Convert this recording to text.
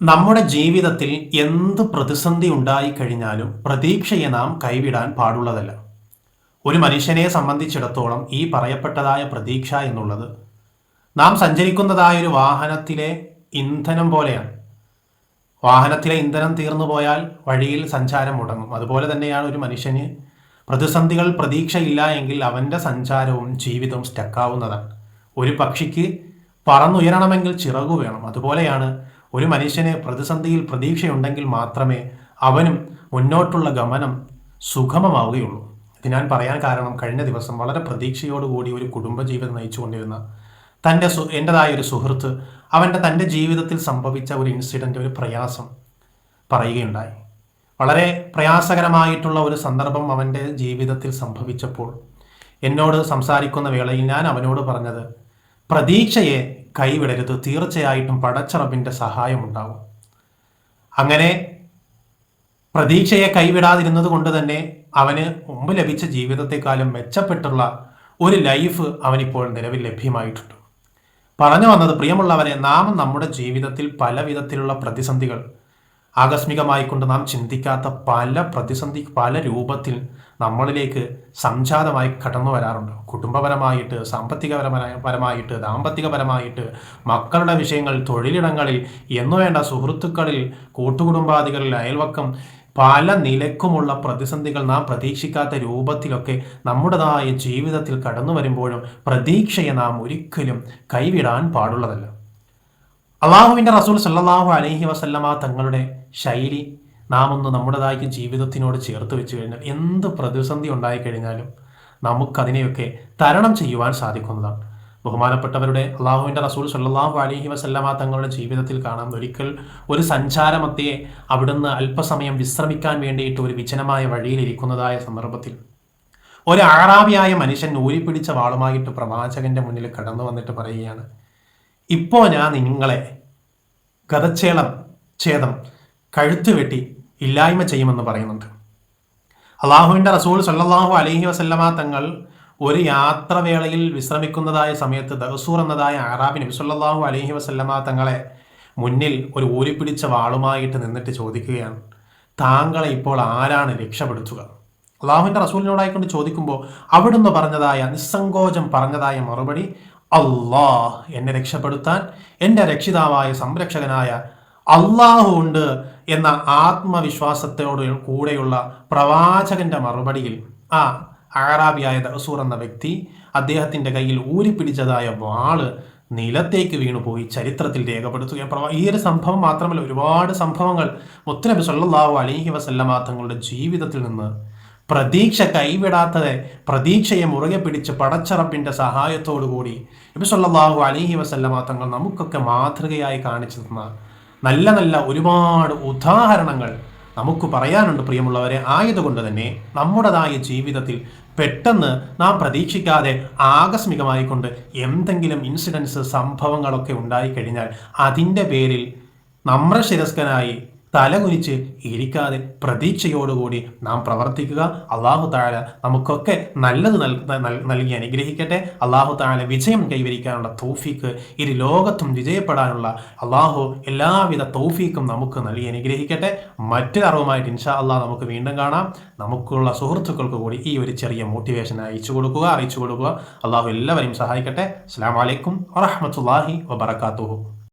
നമ്മുടെ ജീവിതത്തിൽ എന്ത് പ്രതിസന്ധി ഉണ്ടായിക്കഴിഞ്ഞാലും പ്രതീക്ഷയെ നാം കൈവിടാൻ പാടുള്ളതല്ല. ഒരു മനുഷ്യനെ സംബന്ധിച്ചിടത്തോളം ഈ പറയപ്പെട്ടതായ പ്രതീക്ഷ എന്നുള്ളത് നാം സഞ്ചരിക്കുന്നതായ ഒരു വാഹനത്തിലെ ഇന്ധനം പോലെയാണ്. വാഹനത്തിലെ ഇന്ധനം തീർന്നു പോയാൽ വഴിയിൽ സഞ്ചാരം മുടങ്ങും. അതുപോലെ തന്നെയാണ് ഒരു മനുഷ്യന് പ്രതിസന്ധികൾ പ്രതീക്ഷയില്ല എങ്കിൽ അവന്റെ സഞ്ചാരവും ജീവിതവും സ്റ്റക്കാവുന്നതാണ്. ഒരു പക്ഷിക്ക് പറന്നുയരണമെങ്കിൽ ചിറകു വേണം. അതുപോലെയാണ് ഒരു മനുഷ്യന് പ്രതിസന്ധിയിൽ പ്രതീക്ഷയുണ്ടെങ്കിൽ മാത്രമേ അവനും മുന്നോട്ടുള്ള ഗമനം സുഗമമാവുകയുള്ളൂ. ഇത് ഞാൻ പറയാൻ കാരണം കഴിഞ്ഞ ദിവസം വളരെ പ്രതീക്ഷയോടുകൂടി ഒരു കുടുംബജീവിതം നയിച്ചുകൊണ്ടിരുന്ന തന്റെ സു എന്റെതായ ഒരു സുഹൃത്ത് അവന്റെ തന്റെ ജീവിതത്തിൽ സംഭവിച്ച ഒരു ഇൻസിഡന്റ് ഒരു പ്രയാസം പറയുകയുണ്ടായി. വളരെ പ്രയാസകരമായിട്ടുള്ള ഒരു സന്ദർഭം അവന്റെ ജീവിതത്തിൽ സംഭവിച്ചപ്പോൾ എന്നോട് സംസാരിക്കുന്ന വേളയിൽ ഞാൻ അവനോട് പറഞ്ഞത് പ്രതീക്ഷയെ കൈവിടരുത്. തീർച്ചയായിട്ടും പടച്ചറബിന്റെ സഹായം ഉണ്ടാവും അങ്ങനെ പ്രതീക്ഷയെ കൈവിടാതിരുന്നത് കൊണ്ട് തന്നെ അവന് മുമ്പ് ലഭിച്ച ജീവിതത്തെക്കാളും മെച്ചപ്പെട്ടുള്ള ഒരു ലൈഫ് അവനിപ്പോൾ നിലവിൽ ലഭ്യമായിട്ടുണ്ട്. പറഞ്ഞു വന്നത് പ്രിയമുള്ളവരെ നാം നമ്മുടെ ജീവിതത്തിൽ പല വിധത്തിലുള്ള പ്രതിസന്ധികൾ ആകസ്മികമായിക്കൊണ്ട് നാം ചിന്തിക്കാത്ത പല പ്രതിസന്ധി പല രൂപത്തിൽ നമ്മളിലേക്ക് സംജാതമായി കടന്നു വരാറുണ്ട്. കുടുംബപരമായിട്ട് സാമ്പത്തികപരമായ പരമായിട്ട് ദാമ്പത്തികപരമായിട്ട് മക്കളുടെ വിഷയങ്ങൾ തൊഴിലിടങ്ങളിൽ എന്നുവേണ്ട സുഹൃത്തുക്കളിൽ കൂട്ടുകുടുംബാദികളിൽ അയൽവക്കം പല നിലക്കുമുള്ള പ്രതിസന്ധികൾ നാം പ്രതീക്ഷിക്കാത്ത രൂപത്തിലൊക്കെ നമ്മുടേതായ ജീവിതത്തിൽ കടന്നു വരുമ്പോഴും പ്രതീക്ഷയെ നാം ഒരിക്കലും കൈവിടാൻ പാടുള്ളതല്ല. അള്ളാഹുവിന്റെ റസൂൽ സല്ലാഹു അലഹി വസല്ലമ തങ്ങളുടെ ശൈലി നാം ഒന്ന് നമ്മുടേതായ ജീവിതത്തിനോട് ചേർത്ത് വെച്ച് കഴിഞ്ഞാൽ എന്ത് പ്രതിസന്ധി ഉണ്ടായിക്കഴിഞ്ഞാലും നമുക്കതിനെയൊക്കെ തരണം ചെയ്യുവാൻ സാധിക്കുന്നതാണ്. ബഹുമാനപ്പെട്ടവരുടെ അള്ളാഹുവിന്റെ റസൂൽ സല്ലാഹു അലഹി വസല്ലമ തങ്ങളുടെ ജീവിതത്തിൽ കാണാം. ഒരിക്കൽ ഒരു സഞ്ചാരമത്തെ അവിടുന്ന് അല്പസമയം വിശ്രമിക്കാൻ വേണ്ടിയിട്ട് ഒരു വിജനമായ വഴിയിലിരിക്കുന്നതായ സന്ദർഭത്തിൽ ഒരു ആറാവിയായ മനുഷ്യൻ ഊരിപ്പിടിച്ച വാളുമായിട്ട് പ്രവാചകന്റെ മുന്നിൽ കടന്നു വന്നിട്ട് പറയുകയാണ് ഇപ്പോൾ ഞാൻ നിങ്ങളെ ഗതച്ചേളം ഛേദം കഴുത്ത് വെട്ടി ഇല്ലായ്മ ചെയ്യുമെന്ന് പറയുന്നുണ്ട്. അള്ളാഹുവിന്റെ റസൂൽ സല്ലാഹു അലഹി വസല്ലമ തങ്ങൾ ഒരു യാത്രവേളയിൽ വിശ്രമിക്കുന്നതായ സമയത്ത് ദഹസൂർ എന്നതായ അറാബി നബി സല്ലാഹു അലഹി വസല്ലമ തങ്ങളെ മുന്നിൽ ഒരു ഊരിപ്പിടിച്ച വാളുമായിട്ട് നിന്നിട്ട് ചോദിക്കുകയാണ് താങ്കളെ ഇപ്പോൾ ആരാണ് രക്ഷപ്പെടുത്തുക? അള്ളാഹുവിന്റെ റസൂലിനോടായിക്കൊണ്ട് ചോദിക്കുമ്പോൾ അവിടുന്ന് പറഞ്ഞതായ നിസ്സങ്കോചം പറഞ്ഞതായ മറുപടി അള്ളാഹ് എന്നെ രക്ഷപ്പെടുത്താൻ എന്റെ രക്ഷിതാവായ സംരക്ഷകനായ അള്ളാഹു ഉണ്ട് എന്ന ആത്മവിശ്വാസത്തോട് കൂടെയുള്ള പ്രവാചകന്റെ മറുപടിയിൽ ആ അഹറാബിയായ ദസൂർ എന്ന വ്യക്തി അദ്ദേഹത്തിന്റെ കയ്യിൽ ഊരിപ്പിടിച്ചതായ വാൾ നിലത്തേക്ക് വീണുപോയി ചരിത്രത്തിൽ രേഖപ്പെടുത്തുക. ഈ ഒരു സംഭവം മാത്രമല്ല ഒരുപാട് സംഭവങ്ങൾ മുത്തനബി സല്ലാഹു അലഹി വസല്ലമാ തങ്ങളുടെ ജീവിതത്തിൽ നിന്ന് പ്രതീക്ഷ കൈവിടാത്തതെ പ്രതീക്ഷയെ മുറുകെ പിടിച്ച് പടച്ചറപ്പിന്റെ സഹായത്തോടുകൂടി നബി സല്ലാഹു അലഹി വസല്ലമാ തങ്ങൾ നമുക്കൊക്കെ മാതൃകയായി കാണിച്ചു തന്ന നല്ല നല്ല ഒരുപാട് ഉദാഹരണങ്ങൾ നമുക്ക് പറയാനുണ്ട് പ്രിയമുള്ളവരെ. ആയതുകൊണ്ട് തന്നെ നമ്മുടേതായ ജീവിതത്തിൽ പെട്ടെന്ന് നാം പ്രതീക്ഷിക്കാതെ ആകസ്മികമായി കൊണ്ട് എന്തെങ്കിലും ഇൻസിഡൻസ് സംഭവങ്ങളൊക്കെ ഉണ്ടായിക്കഴിഞ്ഞാൽ അതിന്റെ പേരിൽ നമ്രശിരസ്കനായി തലകുനിച്ച് ഇരിക്കാതെ പ്രതീക്ഷയോടുകൂടി നാം പ്രവർത്തിക്കുക. അള്ളാഹു താല നമുക്കൊക്കെ നല്ലത് നൽകി അനുഗ്രഹിക്കട്ടെ. അള്ളാഹു താഴെ വിജയം കൈവരിക്കാനുള്ള തൗഫീക്ക് ഇരു ലോകത്തും വിജയപ്പെടാനുള്ള അള്ളാഹു എല്ലാവിധ തൗഫീക്കും നമുക്ക് നൽകി അനുഗ്രഹിക്കട്ടെ. മറ്റൊരു അറിവുമായിട്ട് ഇൻഷാ അള്ളാഹ് നമുക്ക് വീണ്ടും കാണാം. നമുക്കുള്ള സുഹൃത്തുക്കൾക്ക് കൂടി ഈ ഒരു ചെറിയ മോട്ടിവേഷൻ അയച്ചു കൊടുക്കുക അറിയിച്ചു കൊടുക്കുക. അള്ളാഹു എല്ലാവരെയും സഹായിക്കട്ടെ. അസ്സാം വലൈക്കും വറഹമത്തല്ലാഹി വബർക്കാത്തുഹു